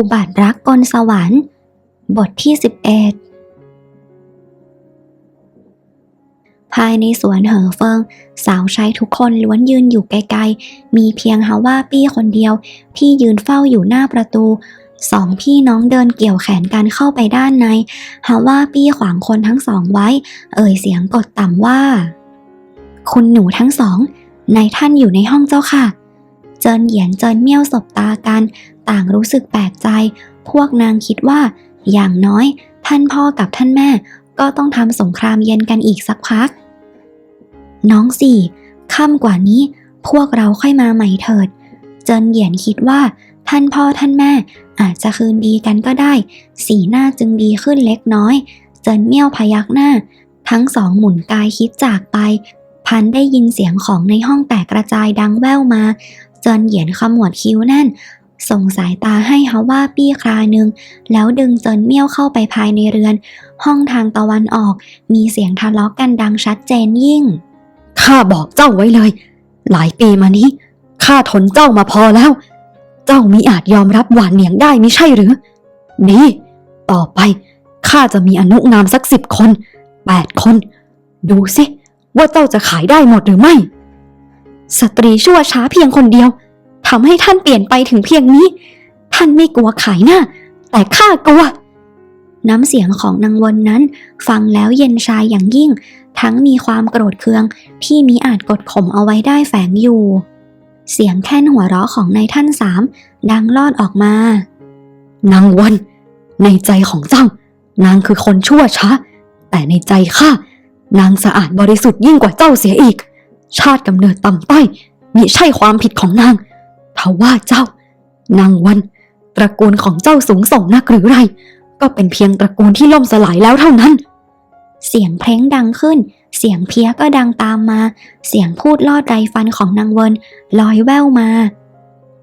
อุบัติรักกลสวรรค์ บทที่ 11 ภายในสวนเหอเฟิง สาวใช้ทุกคนล้วนยืนอยู่ไกลๆ มีเพียงฮาว่าปี้คนเดียว ที่ยืนเฝ้าอยู่หน้าประตูสองพี่น้องเดินเกี่ยวแขนกันเข้าไปด้านในฮาว่าปี้ขวางคนทั้งสองไว้ เอ่ยเสียงกดต่ำว่า คุณหนูทั้งสอง นายท่านอยู่ในห้องเจ้าค่ะ เจินเหยียนเจินเมี่ยวสบตากัน ต่างรู้สึกแปลกใจ พวกนางคิดว่า อย่างน้อยท่านพ่อกับท่านแม่ ก็ต้องทำสงครามเย็นกันอีกสักพัก น้องสี่ค่ำกว่านี้ พวกเราค่อยมาใหม่เถิด เจินเหยียนคิดว่า ท่านพ่อท่านแม่ อาจจะคืนดีกันก็ได้ สีหน้าจึงดีขึ้นเล็กน้อย เจินเมี่ยวพยักหน้า ทั้งสองหมุนกายคิดจากไป พันได้ยินเสียงของในห้องแตกกระจายดังแว่วมา จนเหยียนขมวดคิ้วแน่น ส่งสายตาให้ฮาว่าปี้คราหนึ่ง แล้วดึงเจินเมี่ยวเข้าไปภายในเรือน ห้องทางตะวันออก มีเสียงทะเลาะกันดังชัดเจนยิ่ง ข้าบอกเจ้าไว้เลย หลายปีมานี้ ข้าทนเจ้ามาพอแล้ว เจ้ามิอาจยอมรับหวานเหนียงได้ไม่ใช่หรือ นี่ ต่อไปข้าจะมีอนุงามสักสิบคนแปดคน ดูสิว่าเจ้าจะขายได้หมดหรือไม่ สตรีชั่วช้าเพียงคนเดียวทำให้ท่านเปลี่ยนไปถึงเพียงนี้ ท่านไม่กลัวขายหน้า แต่ข้ากลัว น้ำเสียงของนางวนนั้น ฟังแล้วเย็นชายอย่างยิ่ง ทั้งมีความโกรธเคือง ที่มิอาจกดข่มเอาไว้ได้แฝงอยู่ เสียงแค่นหัวเราะของนายท่านสามดังลอดออกมา นางวน ในใจของเจ้านางคือคนชั่วช้าแต่ในใจข้านางสะอาดบริสุทธิ์ยิ่งกว่าเจ้าเสียอีก ชาติกำเนิดต่ำต้อยมิใช่ความผิดของนางทว่าเจ้านางวัน ตระกูลของเจ้าสูงส่งนักหรือไร ก็เป็นเพียงตระกูลที่ล่มสลายแล้วเท่านั้น เสียงเพลงดังขึ้น เสียงเพี้ยก็ดังตามมา เสียงพูดลอดไรฟันของนางเวินลอยแว่วมา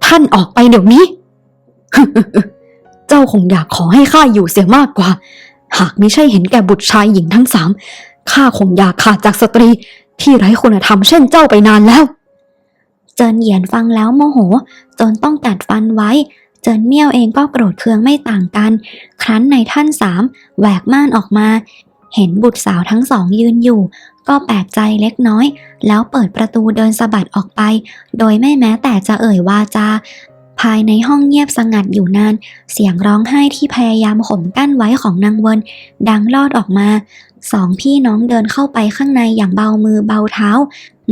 ท่านออกไปเดี๋ยวนี้ เจ้าคงอยากขอให้ข้าอยู่เสียมากกว่า หากไม่ใช่เห็นแก่บุตรชายหญิงทั้งสามข้าคงอยากขาดจากสตรี ที่ไร้คุณธรรมเช่นเจ้าไปนานแล้ว เจินเหยียนฟังแล้วโมโห จนต้องกัดฟันไว้ เจินเมี่ยวเองก็โกรธเคืองไม่ต่างกัน ครั้นในท่านสามแหวกม่านออกมา เห็นบุตรสาวทั้งสองยืนอยู่ ก็แปลกใจเล็กน้อย แล้วเปิดประตูเดินสะบัดออกไป โดยไม่แม้แต่จะเอ่ยวาจา ภายในห้องเงียบสงัดอยู่นาน เสียงร้องไห้ที่พยายามข่มกั้นไว้ของนางเวินดังลอดออกมา สองพี่น้องเดินเข้าไปข้างในอย่างเบามือเบาเท้า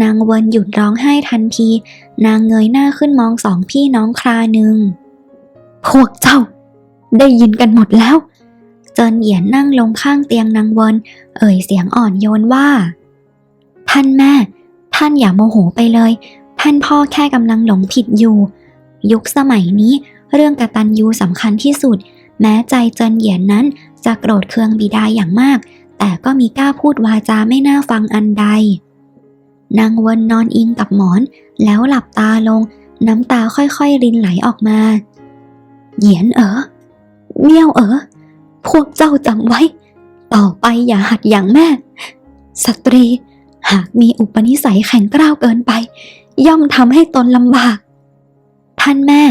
นางเวินหยุดร้องไห้ทันที นางเงยหน้าขึ้นมองสองพี่น้องคราหนึ่ง พวกเจ้า ได้ยินกันหมดแล้ว เจินเหยียนนั่งลงข้างเตียงนางเวินเอ่ยเสียงอ่อนโยนว่า ท่านแม่ ท่านอย่าโมโหไปเลย ท่านพ่อแค่กำลังหลงผิดอยู่ ยุคสมัยนี้ เรื่องกตัญญูสำคัญที่สุด แม้ใจเจินเหยียนนั้นจะโกรธเคืองบิดาอย่างมาก แต่ก็มีกล้าพูดวาจาไม่น่าฟังอันใด นางเวินนอนอิงกับหมอน แล้วหลับตาลง น้ำตาค่อยๆรินไหลออกมา เหยียนเอ๋อเมี่ยวเอ๋อพวกเจ้าจำไว้ ต่อไปอย่าหัดอย่างแม่ สตรี หากมีอุปนิสัยแข็งกร้าวเกินไป ย่อมทำให้ตนลำบาก ท่านแม่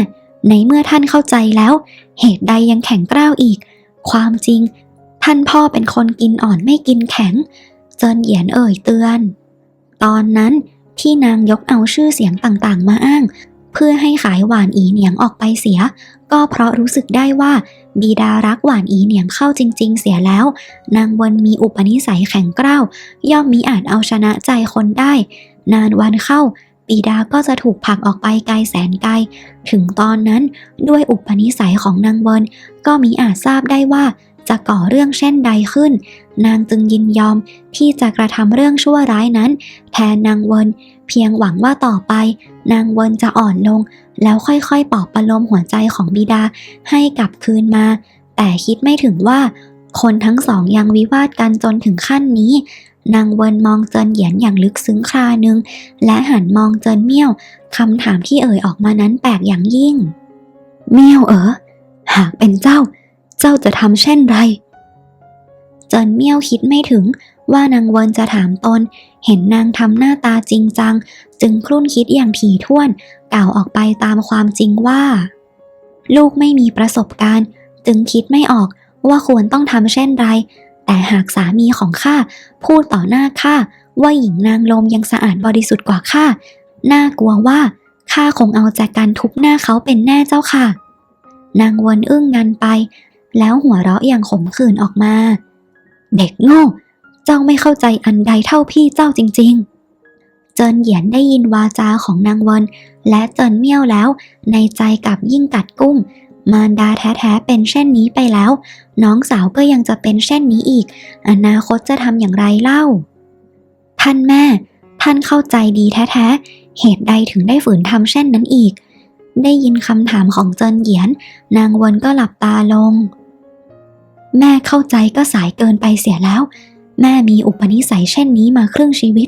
ในเมื่อท่านเข้าใจแล้ว เหตุใดยังแข็งกร้าวอีก ความจริง ท่านพ่อเป็นคนกินอ่อนไม่กินแข็ง เจินเหยียนเอ่ยเตือน ตอนนั้นที่นางยกเอาชื่อเสียงต่างๆ มาอ้าง เพื่อให้ขายหวานอีเหนียงออกไปเสีย ก็เพราะรู้สึกได้ว่าบิดารักหวานอีเหนียงเข้าจริง ๆ เสียแล้ว นางวนมีอุปนิสัยแข็งกร้าวย่อมมีอาจเอาชนะใจคนได้ นานวันเข้า บิดาก็จะถูกผลักออกไปไกลแสนไกล ถึงตอนนั้นด้วยอุปนิสัยของนางวนก็มีอาจทราบได้ว่าจะก่อเรื่องเช่นใดขึ้น นางจึงยินยอมที่จะกระทำเรื่องชั่วร้ายนั้น แทนนางเวินเพียงหวังว่าต่อไป นางเวินจะอ่อนลง แล้วค่อยๆปลอบประโลมหัวใจของบิดาให้กลับคืนมา แต่คิดไม่ถึงว่า คนทั้งสองยังวิวาทกันจนถึงขั้นนี้ นางเวินมองเจินเหยียนอย่างลึกซึ้งคราหนึ่งและหันมองเจินเมี่ยวคำถามที่เอ่ยออกมานั้นแปลกอย่างยิ่ง เมี่ยวเอ๋อหากเป็นเจ้า เจ้าจะทำเช่นไร เจินเมี่ยวคิดไม่ถึงว่านางเวินจะถามตน เห็นนางทำหน้าตาจริงจัง จึงครุ่นคิดอย่างถี่ถ้วนกล่าวออกไปตามความจริงว่า ลูกไม่มีประสบการณ์ จึงคิดไม่ออกว่าควรต้องทำเช่นไร แต่หากสามีของข้าพูดต่อหน้าข้าว่าหญิงนางลมยังสะอาดบริสุทธิ์กว่าข้า น่ากลัวว่าข้าคงเอาจากการทุบหน้าเขาเป็นแน่เจ้าค่ะ นางวนอึ้งงันไป แล้วหัวเราะอย่างขมขื่นออกมา เด็กโง่ เจ้าไม่เข้าใจอันใดเท่าพี่เจ้าจริง ๆ เจินเหยียนได้ยินวาจาของนางวนและเจินเมี่ยวแล้ว ในใจกับยิ่งกัดกุ้ม มารดาแท้ๆเป็นเช่นนี้ไปแล้ว น้องสาวก็ยังจะเป็นเช่นนี้อีก อนาคตจะทำอย่างไรเล่า ท่านแม่ ท่านเข้าใจดีแท้ๆ เหตุใดถึงได้ฝืนทำเช่นนั้นอีก ได้ยินคำถามของเจินเหยียน นางวนก็หลับตาลง แม่เข้าใจก็สายเกินไปเสียแล้ว แม่มีอุปนิสัยเช่นนี้มาครึ่งชีวิต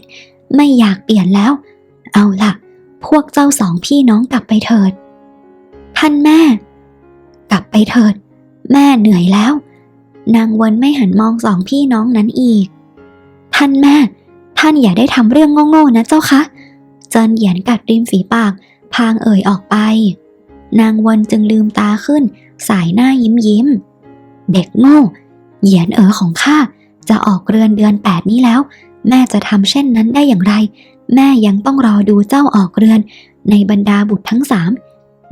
ไม่อยากเปลี่ยนแล้ว เอาล่ะ พวกเจ้าสองพี่น้องกลับไปเถิด ท่านแม่ กลับไปเถิด แม่เหนื่อยแล้ว นางวนไม่หันมองสองพี่น้องนั้นอีก ท่านแม่ ท่านอย่าได้ทำเรื่องโง่ๆนะเจ้าคะเจินเหยียนกัดริมฝีปาก พางเอ่ยออกไป นางวนจึงลืมตาขึ้น สายหน้ายิ้มยิ้ม เด็กโง่เหยียนเอ๋อของข้าจะออกเรือนเดือนแปดนี้แล้ว แม่จะทำเช่นนั้นได้อย่างไร แม่ยังต้องรอดูเจ้าออกเรือน ในบรรดาบุตรทั้งสาม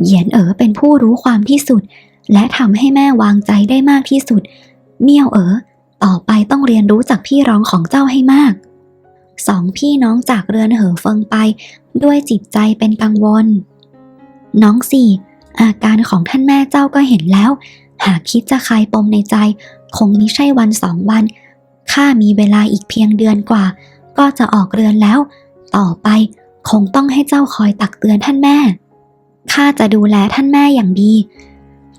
เหยียนเอ๋อเป็นผู้รู้ความที่สุด และทำให้แม่วางใจได้มากที่สุด เมี่ยวเอ๋อต่อไปต้องเรียนรู้จากพี่ร้องของเจ้าให้มาก สองพี่น้องจากเรือนเหอเฟิงไป ด้วยจิตใจเป็นกังวล น้องสี่อาการของท่านแม่เจ้าก็เห็นแล้ว หากคิดจะคลายปมในใจ คงมิใช่วันสองวันข้ามีเวลาอีกเพียงเดือนกว่า ก็จะออกเรือนแล้ว ต่อไปคงต้องให้เจ้าคอยตักเตือนท่านแม่ ข้าจะดูแลท่านแม่อย่างดี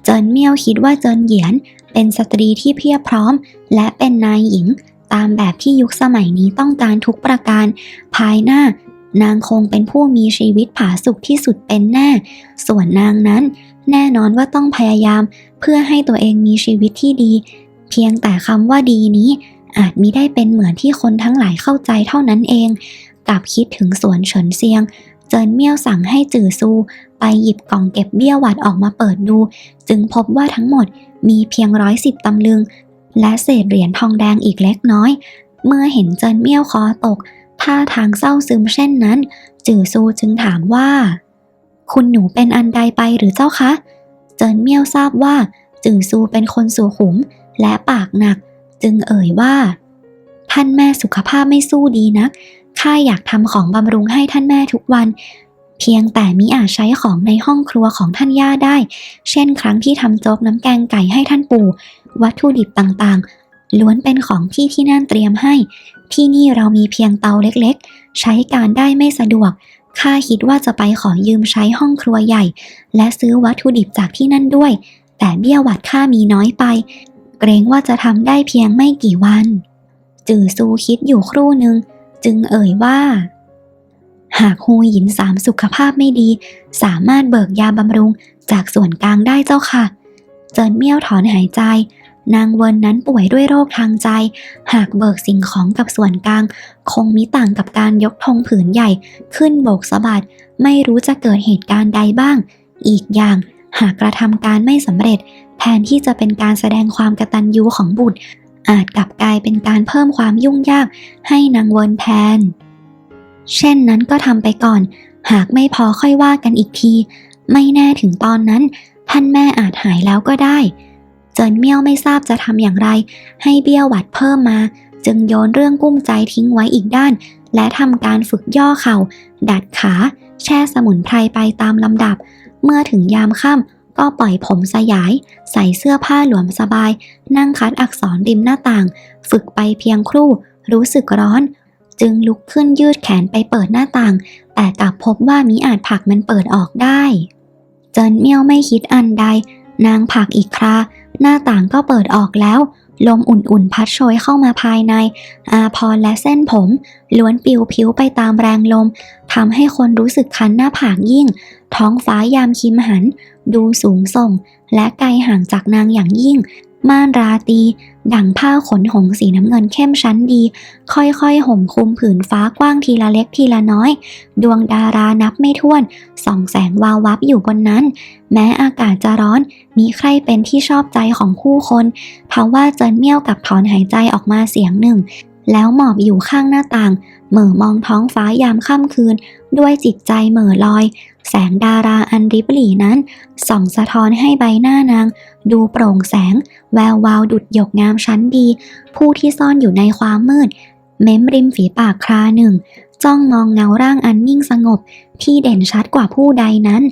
เจินเมี่ยวคิดว่าเจินเหยียนเป็นสตรีที่เพียบพร้อม และเป็นนายหญิง ตามแบบที่ยุคสมัยนี้ต้องการทุกประการ ภายหน้านางคงเป็นผู้มีชีวิตผาสุกที่สุดเป็นแน่ ส่วนนางนั้น แน่นอนว่าต้องพยายาม เพื่อให้ตัวเองมีชีวิตที่ดี เพียงแต่คำว่าดีนี้ อาจมิได้เป็นเหมือนที่คนทั้งหลายเข้าใจเท่านั้นเอง กลับคิดถึงสวนเฉินเซียง เจินเมี่ยวสั่งให้จื่อซู ไปหยิบกล่องเก็บเบี้ยหวัดออกมาเปิดดู จึงพบว่าทั้งหมดมีเพียงร้อยสิบตำลึง และเศษเหรียญทองแดงอีกเล็กน้อย เมื่อเห็นเจินเมี่ยวคอตก ท่าทางเศร้าซึมเช่นนั้น จื่อซูจึงถามว่า คุณหนูเป็นอันใดไปหรือเจ้าคะ เจินเมี่ยวทราบว่า จื่อซูเป็นคนสุขุมและปากหนัก จึงเอ่ยว่า ท่านแม่สุขภาพไม่สู้ดีนัก ข้าอยากทำของบำรุงให้ท่านแม่ทุกวัน เพียงแต่มิอาจใช้ของในห้องครัวของท่านย่าได้ เช่นครั้งที่ทำโจ๊กน้ำแกงไก่ให้ท่านปู่ วัตถุดิบต่างๆ ล้วนเป็นของที่ที่นั่นเตรียมให้ ที่นี่เรามีเพียงเตาเล็กๆ ใช้การได้ไม่สะดวกข้าคิดว่าจะไปขอยืมใช้ห้องครัวใหญ่ และซื้อวัตถุดิบจากที่นั่นด้วย แต่เบี้ยหวัดข้ามีน้อยไป เกรงว่าจะทำได้เพียงไม่กี่วัน จื่อซูคิดอยู่ครู่หนึ่ง จึงเอ่ยว่า หากฮูหยินสามสุขภาพไม่ดี สามารถเบิกยาบำรุงจากส่วนกลางได้เจ้าค่ะ เจินเมี่ยวถอนหายใจ นางเวินนั้นป่วยด้วยโรคทางใจ หากเบิกสิ่งของกับส่วนกลาง คงมิต่างกับการยกธงผืนใหญ่ ขึ้นโบกสะบัดไม่รู้จะเกิดเหตุการณ์ใดบ้าง อีกอย่างหากกระทำการไม่สำเร็จ แทนที่จะเป็นการแสดงความกตัญญูของบุตร อาจกลับกลายเป็นการเพิ่มความยุ่งยากให้นางเวินแทน เช่นนั้นก็ทำไปก่อน หากไม่พอค่อยว่ากันอีกที ไม่แน่ถึงตอนนั้น ท่านแม่อาจหายแล้วก็ได้ เจินเมี่ยวไม่ทราบจะทำอย่างไร ให้เบี้ยวหวัดเพิ่มมา จึงโยนเรื่องกุ้มใจทิ้งไว้อีกด้าน และทำการฝึกย่อเข่า ดัดขา แช่สมุนไพรไปตามลำดับ เมื่อถึงยามค่ำ ก็ปล่อยผมสยาย ใส่เสื้อผ้าหลวมสบาย นั่งคัดอักษรริมหน้าต่าง ฝึกไปเพียงครู่ รู้สึกร้อน จึงลุกขึ้นยืดแขนไปเปิดหน้าต่าง แต่กลับพบว่ามิอาจผักมันเปิดออกได้ เจินเมี่ยวไม่คิดอันใด นางผักอีกครา หน้าต่างก็เปิดออกแล้ว ลมอุ่นๆ พัดโชยเข้ามาภายใน อาพรและเส้นผม ล้วนปิวผิวไปตามแรงลมทำให้คนรู้สึกคันหน้าผากยิ่ง ท้องฟ้ายามคิมหัน ดูสูงส่ง และไกลห่างจากนางอย่างยิ่ง ม่านราตีดั่งผ้าขนหงสีน้ำเงินเข้มชั้นดี ค่อยๆห่มคลุมผืนฟ้ากว้างทีละเล็กทีละน้อย ดวงดารานับไม่ถ้วน ส่องแสงวาววับอยู่บนนั้น แม้อากาศจะร้อน มีใครเป็นที่ชอบใจของผู้คนทว่าเจินเมี่ยวกับถอนหายใจออกมาเสียงหนึ่ง แล้วหมอบอยู่ข้างหน้าต่าง เหม่อมองท้องฟ้ายามค่ำคืน ด้วยจิตใจเหม่อลอย แสงดาราอันริบหรี่นั้น ส่องสะท้อนให้ใบหน้านาง ดูโปร่งแสง แวววาวดุดหยกงามชั้นดี ผู้ที่ซ่อนอยู่ในความมืด เม้มริมฝีปากคราหนึ่ง จ้องมองเงาร่างอันนิ่งสงบ ที่เด่นชัดกว่าผู้ใดนั้น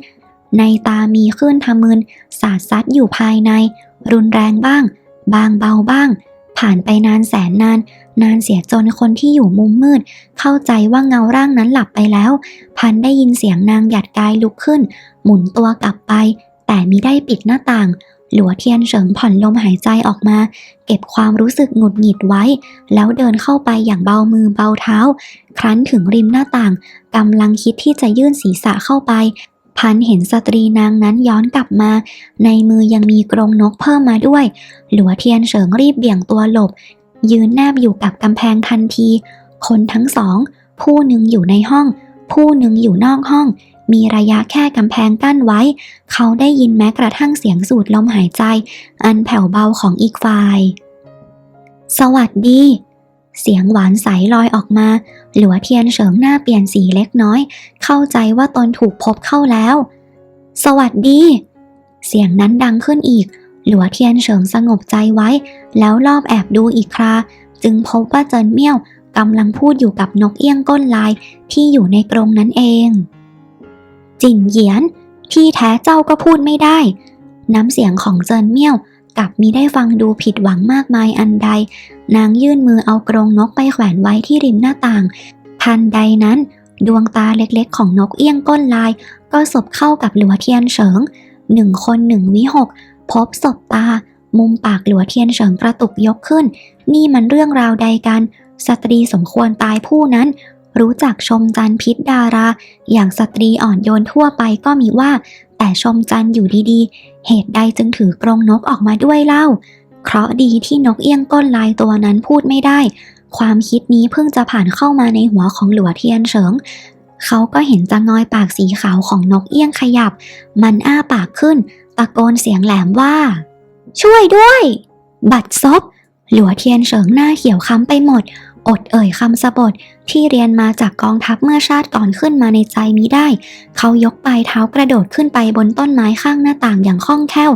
ในตามีคลื่นทะมึนสาดซัดอยู่ภายใน รุนแรงบ้าง บางเบาบ้าง ผ่านไปนานแสนนาน นานเสียจนคนที่อยู่มุมมืด เข้าใจว่าเงาร่างนั้นหลับไปแล้ว พันได้ยินเสียงนางหยัดกายลุกขึ้น หมุนตัวกลับไป แต่มิได้ปิดหน้าต่าง หลัวเทียนเฉิงผ่อนลมหายใจออกมา เก็บความรู้สึกหงุดหงิดไว้ แล้วเดินเข้าไปอย่างเบามือเบาเท้า ครั้นถึงริมหน้าต่างกำลังคิดที่จะยื่นศีรษะเข้าไป พันเห็นสตรีนางนั้นย้อนกลับมา ในมือยังมีกรงนกเพิ่มมาด้วย หลัวเทียนเฉิงรีบเบี่ยงตัวหลบ ยืนแนบอยู่กับกำแพงทันที คนทั้งสอง ผู้หนึ่งอยู่ในห้อง ผู้หนึ่งอยู่นอกห้อง มีระยะแค่กำแพงกั้นไว้ เขาได้ยินแม้กระทั่งเสียงสูดลมหายใจ อันแผ่วเบาของอีกฝ่าย สวัสดี เสียงหวานใสลอยออกมา หลัวเทียนเฉิงหน้าเปลี่ยนสีเล็กน้อย เข้าใจว่าตนถูกพบเข้าแล้ว สวัสดี เสียงนั้นดังขึ้นอีก หลัวเทียนเฉิงสงบใจไว้ แล้วรอบแอบดูอีกครา จึงพบว่าเจินเมี่ยวกำลังพูดอยู่กับนกเอี้ยงก้นลายที่อยู่ในกรงนั้นเอง จินเหยียน ที่แท้เจ้าก็พูดไม่ได้ น้ำเสียงของเจินเมี่ยว กลับมีได้ฟังดูผิดหวังมากมายอันใด นางยื่นมือเอากรงนกไปแขวนไว้ที่ริมหน้าต่าง ทันใดนั้น ดวงตาเล็กๆของนกเอี้ยงก้นลาย ก็สบเข้ากับหลัวเทียนเฉิงหนึ่งคนหนึ่งวิหก พบศพตา มุมปากหลัวเทียนเฉิงกระตุกยกขึ้น นี่มันเรื่องราวใดกัน สตรีสมควรตายผู้นั้น รู้จักชมจันพิษดารา อย่างสตรีอ่อนโยนทั่วไปก็มีว่า แต่ชมจันอยู่ดีๆ เหตุใดจึงถือกรงนกออกมาด้วยเล่า เคราะดีที่นกเอี้ยงก้นลายตัวนั้นพูดไม่ได้ ความคิดนี้เพิ่งจะผ่านเข้ามาในหัวของหลัวเทียนเฉิง เขาก็เห็นจะงอยปากสีขาวของนกเอี้ยงขยับ มันอ้าปากขึ้น ตะโกนเสียงแหลมว่า ช่วยด้วย บัดซบหลัวเทียนเฉิงหน้าเขียวค้ำไปหมด อดเอ่ยคำสะบดที่เรียนมาจากกองทัพเมื่อชาติก่อนขึ้นมาในใจมิได้ เขายกปลายเท้ากระโดดขึ้นไปบนต้นไม้ข้างหน้าต่างอย่างคล่องแคล่ว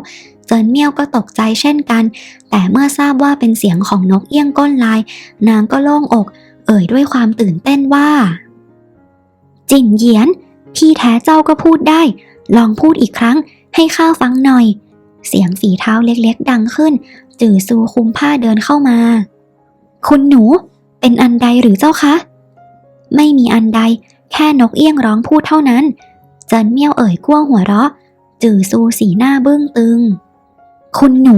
เจินเมี่ยวก็ตกใจเช่นกัน แต่เมื่อทราบว่าเป็นเสียงของนกเอี้ยงก้นลาย นางก็โล่งอก เอ่ยด้วยความตื่นเต้นว่า จินเหยียน ที่แท้เจ้าก็พูดได้ ลองพูดอีกครั้ง ให้ข้าฟังหน่อย เสียงฝีเท้าเล็กๆ ดังขึ้น จื่อซูคุมผ้าเดินเข้ามา คุณหนู เป็นอันใดหรือเจ้าคะ ไม่มีอันใด แค่นกเอี้ยงร้องพูดเท่านั้นเจินเมี่ยวเอ่ยก้วงหัวเราะ จื่อซูสีหน้าเบึ้องตึง คุณหนู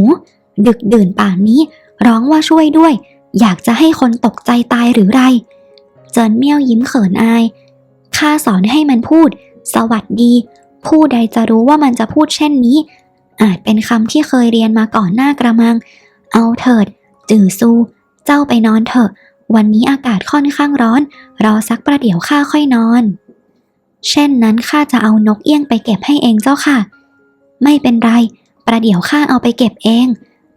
ดึกดื่นป่านนี้ ร้องว่าช่วยด้วย อยากจะให้คนตกใจตายหรือไร เจินเมี่ยวยิ้มเขินอาย ข้าสอนให้มันพูด สวัสดี ผู้ใดจะรู้ว่ามันจะพูดเช่นนี้ อาจเป็นคำที่เคยเรียนมาก่อนหน้ากระมัง เอาเถิด จื่อซู เจ้าไปนอนเถอะ วันนี้อากาศค่อนข้างร้อน รอสักประเดี๋ยวข้าค่อยนอน เช่นนั้นข้าจะเอานกเอี้ยงไปเก็บให้เองเจ้าค่ะ ไม่เป็นไร ประเดี๋ยวข้าเอาไปเก็บเอง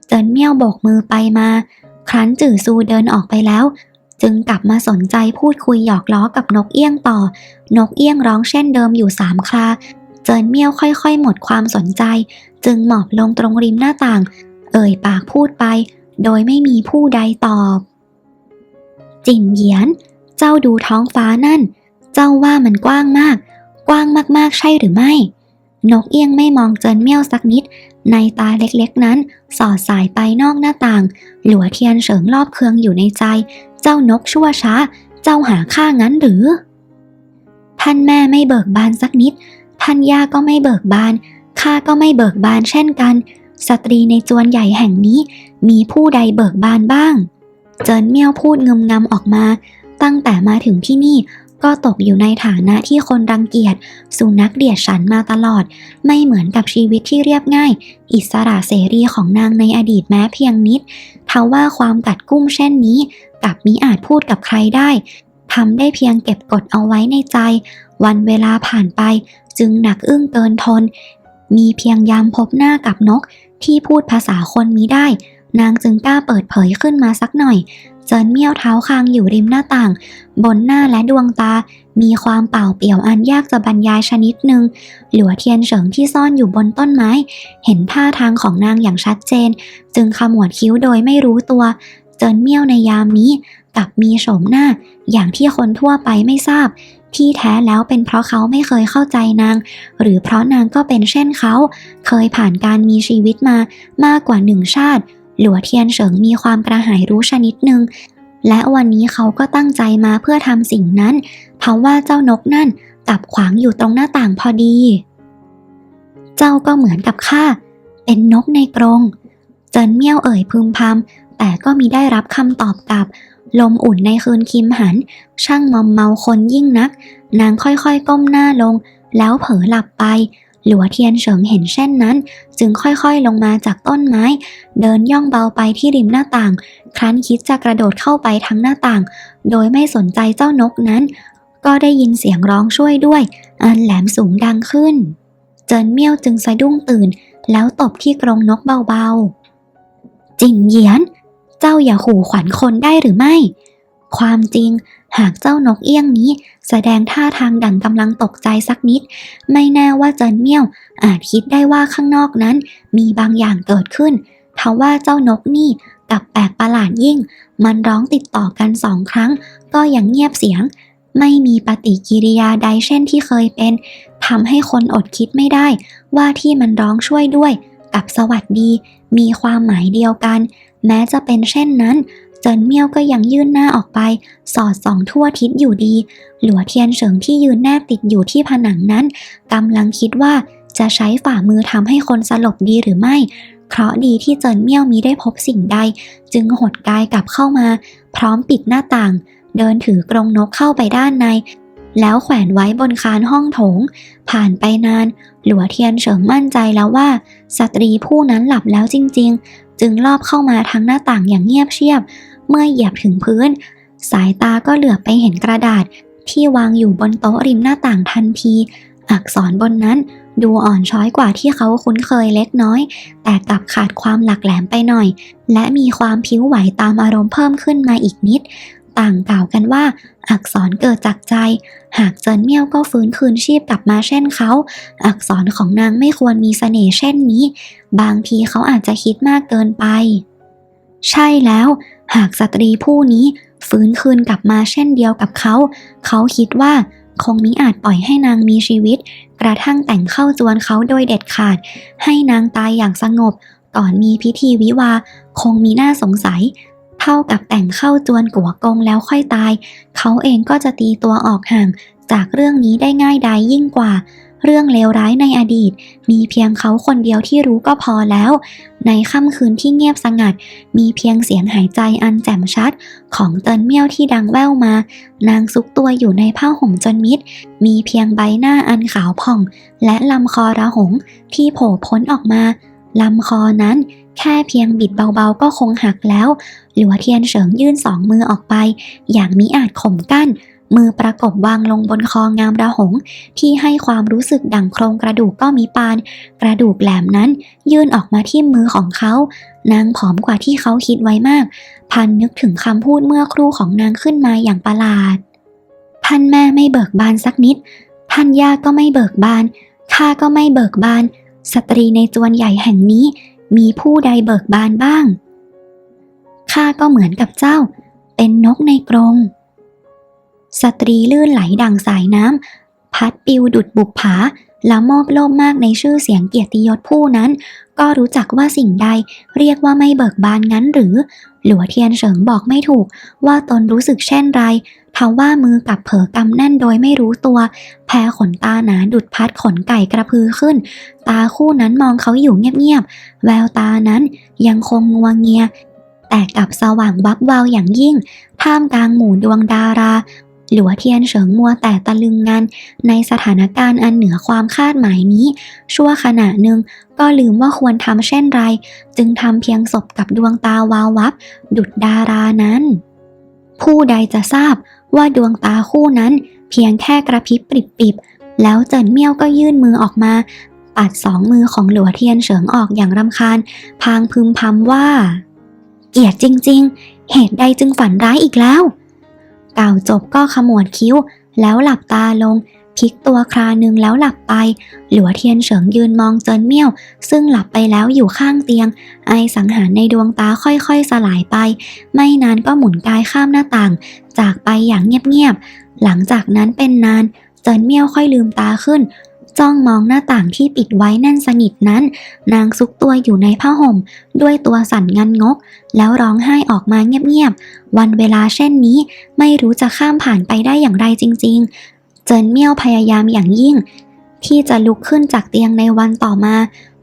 เจินเมี่ยวโบกมือไปมา ครั้นจื่อซูเดินออกไปแล้ว จึงกลับมาสนใจพูดคุยหยอกล้อกับนกเอี้ยงต่อ นกเอี้ยงร้องเช่นเดิมอยู่สามครา เจินเมี่ยวค่อยๆ หมดความสนใจ จึงหมอบลงตรงริมหน้าต่าง เอ่ยปากพูดไป โดยไม่มีผู้ใดตอบ จินเหยียน เจ้าดูท้องฟ้านั่น เจ้าว่ามันกว้างมาก กว้างมากๆใช่หรือไม่ นกเอี้ยงไม่มองเจินเมี่ยวสักนิด ในตาเล็กๆนั้น สอดสายไปนอกหน้าต่าง หลัวเทียนเฉิงรอบเคืองอยู่ในใจ เจ้านกชั่วช้า เจ้าหาข้างั้นหรือ ท่านแม่ไม่เบิกบานสักนิด ท่านย่าก็ไม่เบิกบาน ข้าก็ไม่เบิกบานเช่นกัน สตรีในจวนใหญ่แห่งนี้ มีผู้ใดเบิกบานบ้าง เจินเมี่ยวพูดงึมงำออกมา ตั้งแต่มาถึงที่นี่ก็ตกอยู่ในฐานะที่คนรังเกียจ สุนัขเดียดฉันมาตลอด ไม่เหมือนกับชีวิตที่เรียบง่าย อิสระเสรีของนางในอดีตแม้เพียงนิดทว่าความกัดกุ้มเช่นนี้กลับมิอาจพูดกับใครได้ทำได้เพียงเก็บกดเอาไว้ในใจ วันเวลาผ่านไป จึงหนักอึ้งเกินทน มีเพียงยามพบหน้ากับนกที่พูดภาษาคนมิได้ นางจึงกล้าเปิดเผยขึ้นมาสักหน่อย เจินเมี่ยวเท้าคางอยู่ริมหน้าต่าง บนหน้าและดวงตา มีความเป่าเปี่ยวอันยากจะบรรยายชนิดหนึ่ง หลัวเทียนเฉิงที่ซ่อนอยู่บนต้นไม้ เห็นท่าทางของนางอย่างชัดเจน จึงขมวดคิ้วโดยไม่รู้ตัว เจินเมี่ยวในยามนี้กลับมีโฉมหน้า อย่างที่คนทั่วไปไม่ทราบที่แท้แล้วเป็นเพราะเขาไม่เคยเข้าใจนาง หรือเพราะนางก็เป็นเช่นเขา เคยผ่านการมีชีวิตมามากกว่าหนึ่งชาติ หลัวเทียนเฉิงมีความกระหายรู้ชนิดหนึ่ง และวันนี้เขาก็ตั้งใจมาเพื่อทำสิ่งนั้น เพราะว่าเจ้านกนั่นกลับขวางอยู่ตรงหน้าต่างพอดี เจ้าก็เหมือนกับข้า เป็นนกในกรง เจินเมี่ยวเอ่ยพึมพำแต่ก็มีได้รับคำตอบกลับ ลมอุ่นในคืนคิมหัน ช่างมอมเมาคนยิ่งนัก นางค่อยๆก้มหน้าลง แล้วเผลอหลับไป หลัวเทียนเฉิงเห็นเช่นนั้น จึงค่อยๆลงมาจากต้นไม้ เดินย่องเบาไปที่ริมหน้าต่าง ครั้นคิดจะกระโดดเข้าไปทั้งหน้าต่าง โดยไม่สนใจเจ้านกนั้น ก็ได้ยินเสียงร้องช่วยด้วย อันแหลมสูงดังขึ้น เจินเมี่ยวจึงสะดุ้งตื่น แล้วตบที่กรงนกเบาๆ จิงเหยียน เจ้าอย่าขู่ขวัญคนได้หรือไม่ ความจริง หากเจ้านกเอี้ยงนี้ แสดงท่าทางดั่งกำลังตกใจสักนิด ไม่แน่ว่าเจินเมี่ยว อาจคิดได้ว่าข้างนอกนั้น มีบางอย่างเกิดขึ้นทว่าเจ้านกนี่กับแปลกประหลาดยิ่ง มันร้องติดต่อกันสองครั้ง ก็ยังเงียบเสียง ไม่มีปฏิกิริยาใดเช่นที่เคยเป็นทำให้คนอดคิดไม่ได้ ว่าที่มันร้องช่วยด้วย กับสวัสดี มีความหมายเดียวกัน แม้จะเป็นเช่นนั้น เจินเมี่ยวก็ยังยื่นหน้าออกไป สอดส่องทั่วทิศอยู่ดี หลัวเทียนเฉิงที่ยืนแนบติดอยู่ที่ผนังนั้นกำลังคิดว่าจะใช้ฝ่ามือทำให้คนสลบดีหรือไม่ เพราะดีที่เจินเมี่ยวมีได้พบสิ่งใด จึงหดกายกลับเข้ามา พร้อมปิดหน้าต่าง เดินถือกรงนกเข้าไปด้านใน แล้วแขวนไว้บนคานห้องโถง ผ่านไปนาน หลัวเทียนเฉิงมั่นใจแล้วว่า สตรีผู้นั้นหลับแล้วจริง ๆ จึงลอบเข้ามาทางหน้าต่างอย่างเงียบเชียบ เมื่อเหยียบถึงพื้น สายตาก็เหลือบไปเห็นกระดาษที่วางอยู่บนโต๊ะริมหน้าต่างทันที อักษรบนนั้นดูอ่อนช้อยกว่าที่เขาคุ้นเคยเล็กน้อย แต่กลับขาดความหลักแหลมไปหน่อย และมีความผิวไหวตามอารมณ์เพิ่มขึ้นมาอีกนิด ต่างกล่าวกันว่า อักษรเกิดจากใจ หากเจินเมี่ยวก็ฟื้นคืนชีพกลับมาเช่นเขา อักษรของนางไม่ควรมีเสน่ห์เช่นนี้ บางทีเขาอาจจะคิดมากเกินไป ใช่แล้ว หากสตรีผู้นี้ฟื้นคืนกลับมาเช่นเดียวกับเขา เขาคิดว่าคงมิอาจปล่อยให้นางมีชีวิต กระทั่งแต่งเข้าจวนเขาโดยเด็ดขาด ให้นางตายอย่างสงบ ก่อนมีพิธีวิวา คงมีน่าสงสัย เท่ากับแต่งเข้าจวนกัวกงแล้วค่อยตาย เขาเองก็จะตีตัวออกห่าง จากเรื่องนี้ได้ง่ายดายยิ่งกว่า เรื่องเลวร้ายในอดีต มีเพียงเขาคนเดียวที่รู้ก็พอแล้ว ในค่ำคืนที่เงียบสงัด มีเพียงเสียงหายใจอันแจ่มชัด ของเตินเมี่ยวที่ดังแว่วมา นางซุกตัวอยู่ในผ้าห่มจนมิด มีเพียงใบหน้าอันขาวผ่อง และลำคอระหงที่โผล่พ้นออกมาลำคอนั้นแค่เพียงบิดเบาๆก็คงหักแล้ว หลัวเทียนเฉิงยื่นสองมือออกไป อย่างมิอาจข่มกั้น มือประกบวางลงบนคองามระหง ที่ให้ความรู้สึกดั่งโครงกระดูกก็มีปาน กระดูกแหลมนั้น ยื่นออกมาที่มือของเขา นางผอมกว่าที่เขาคิดไว้มาก พันนึกถึงคำพูดเมื่อครู่ของนางขึ้นมาอย่างประหลาด ท่านแม่ไม่เบิกบานสักนิด ท่านย่าก็ไม่เบิกบานข้าก็ไม่เบิกบาน สตรีในจวนใหญ่แห่งนี้ มีผู้ใดเบิกบานบ้างข้าก็เหมือนกับเจ้า เป็นนกในกรง สตรีลื่นไหลดังสายน้ำ พัดปิวดุดบุกผา และมอบโลภมากในชื่อเสียงเกียรติยศผู้นั้น ก็รู้จักว่าสิ่งใดเรียกว่าไม่เบิกบานงั้นหรือ หลัวเทียนเฉิงบอกไม่ถูก ว่าตนรู้สึกเช่นไรทว่ามือกับเผลอกำแน่นโดยไม่รู้ตัว แพ้ขนตาหนาดุดพัดขนไก่กระพือขึ้น ตาคู่นั้นมองเขาอยู่เงียบๆ แววตานั้นยังคงงัวงเงียแต่กับสว่างวับวาวอย่างยิ่ง ท่ามกลางหมู่ดวงดารา หลัวเทียนเฉิงมัวแต่ตะลึงงันในสถานการณ์อันเหนือความคาดหมายนี้ ชั่วขณะหนึ่งก็ลืมว่าควรทำเช่นไร จึงทำเพียงศพกับดวงตาวาววับ ดุดดารานั้น ผู้ใดจะทราบว่าดวงตาคู่นั้น เพียงแค่กระพริบปริบๆแล้วเจินเมี่ยวก็ยื่นมือออกมา ปัดสองมือของหลัวเทียนเฉิงออกอย่างรำคาญ พางพึมพำว่า เกลียดจริง ๆ เหตุใดจึงฝันร้ายอีกแล้ว กล่าวจบก็ขมวดคิ้ว แล้วหลับตาลงพลิกตัวคราหนึ่งแล้วหลับไป หลัวเทียนเฉิงยืนมองเจินเมี่ยว ซึ่งหลับไปแล้วอยู่ข้างเตียง ไอสังหารในดวงตาค่อยๆ สลายไป ไม่นานก็หมุนกายข้ามหน้าต่าง จากไปอย่างเงียบๆ หลังจากนั้นเป็นนาน เจินเมี่ยวค่อยลืมตาขึ้น จ้องมองหน้าต่างที่ปิดไว้แน่นสนิทนั้น นางซุกตัวอยู่ในผ้าห่ม ด้วยตัวสั่นงันงก แล้วร้องไห้ออกมาเงียบๆ วันเวลาเช่นนี้ไม่รู้จะข้ามผ่านไปได้อย่างไรจริง ๆ เจินเมี่ยวพยายามอย่างยิ่ง ที่จะลุกขึ้นจากเตียงในวันต่อมา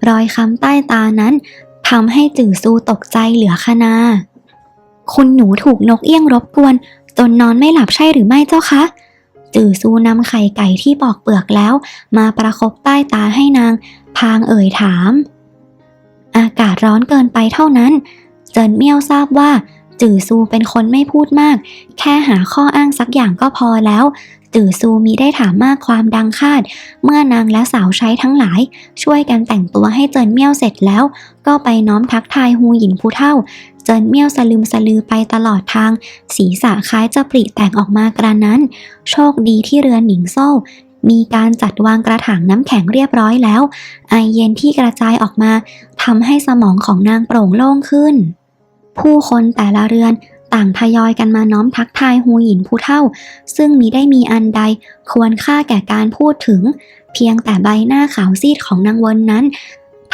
รอยค้ำใต้ตานั้นทำให้จื่อซูตกใจเหลือขนา คุณหนูถูกนกเอี้ยงรบกวน จนนอนไม่หลับใช่หรือไม่เจ้าคะ จื่อซูนำไข่ไก่ที่ปอกเปลือกแล้ว มาประคบใต้ตาให้นาง พางเอ่ยถาม อากาศร้อนเกินไปเท่านั้น เจินเมี่ยวทราบว่าจื่อซูเป็นคนไม่พูดมาก แค่หาข้ออ้างสักอย่างก็พอแล้ว จื่อซูมีได้ถามมากความดังคาด เมื่อนางและสาวใช้ทั้งหลาย ช่วยกันแต่งตัวให้เจินเมี่ยวเสร็จแล้ว ก็ไปน้อมทักทายฮูหยินผู้เท่า เจินเมี่ยวสลืมสลือไปตลอดทาง ศีรษะคล้ายจะปริแตกออกมากระนั้น โชคดีที่เรือนหนิงโซ่มีการจัดวางกระถางน้ำแข็งเรียบร้อยแล้ว ไอเย็นที่กระจายออกมาทำให้สมองของนางโปร่งโล่งขึ้น ผู้คนแต่ละเรือน ต่างทยอยกันมาน้อมทักทายฮูหยินผู้เท่า ซึ่งมีได้มีอันใดควรค่าแก่การพูดถึง เพียงแต่ใบหน้าขาวซีดของนางเวนนั้น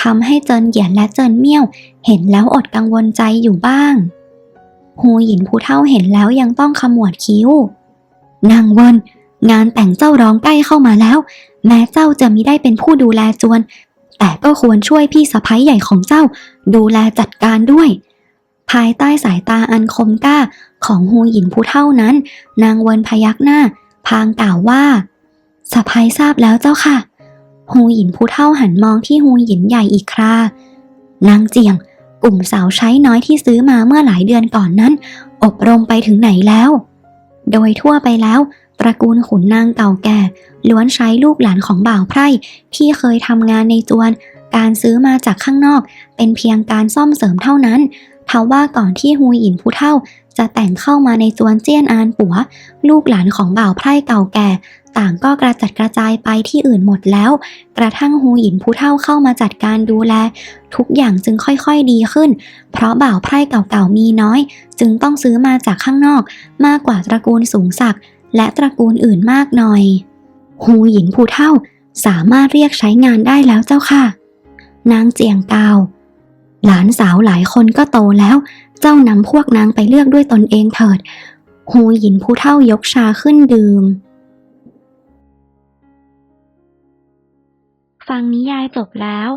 ทำให้เจินเหยียนและเจินเมี่ยว เห็นแล้วอดกังวลใจอยู่บ้างฮูหยินผู้เท่าเห็นแล้วยังต้องขมวดคิ้ว นางเวินงานแต่งเจ้าร้องใกล้เข้ามาแล้ว แม้เจ้าจะมิได้เป็นผู้ดูแลจวน แต่ก็ควรช่วยพี่สะพ้ยใหญ่ของเจ้า ดูแลจัดการด้วย ภายใต้สายตาอันคมกล้าของฮูหยินผู้เท่านั้น นางเวินพยักหน้า พางกล่าวว่าสะพ้ยทราบแล้วเจ้าค่ะฮูหยินผู้เท่าหันมองที่ฮูหยินใหญ่อีกครานางเจียง กลุ่มสาวใช้น้อยที่ซื้อมาเมื่อหลายเดือนก่อนนั้น อบรมไปถึงไหนแล้ว โดยทั่วไปแล้วตระกูลขุนนางเก่าแก่ ล้วนใช้ลูกหลานของบ่าวไพร่ที่เคยทำงานในจวน การซื้อมาจากข้างนอก เป็นเพียงการซ่อมเสริมเท่านั้น ทว่าก่อนที่ฮูหยินผู้เท่า จะแต่งเข้ามาในจวนเจี้ยนอานปัว ลูกหลานของบ่าวไพร่เก่าแก่ ต่างก็กระจัดกระจายไปที่อื่นหมดแล้ว กระทั่งฮูหยินผู้เท่าเข้ามาจัดการดูแล ทุกอย่างจึงค่อยๆดีขึ้น เพราะบ่าวไพร่เก่าๆมีน้อย จึงต้องซื้อมาจากข้างนอก มากกว่าตระกูลสูงศักดิ์และตระกูลอื่นมากหน่อยฮูหยินผู้เท่าสามารถเรียกใช้งานได้แล้วเจ้าค่ะ นางเจียงกาว หลานสาวหลายคนก็โตแล้ว เจ้านำพวกนางไปเลือกด้วยตนเองเถิดฮูหยินผู้เท่ายกชาขึ้นดื่ม ฟังนิยายจบแล้ว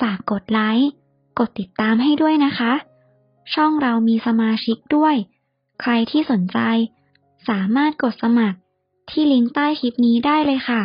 ฝากกดไลค์ กดติดตามให้ด้วยนะคะ ช่องเรามีสมาชิกด้วย ใครที่สนใจ สามารถกดสมัครที่ลิงก์ใต้คลิปนี้ได้เลยค่ะ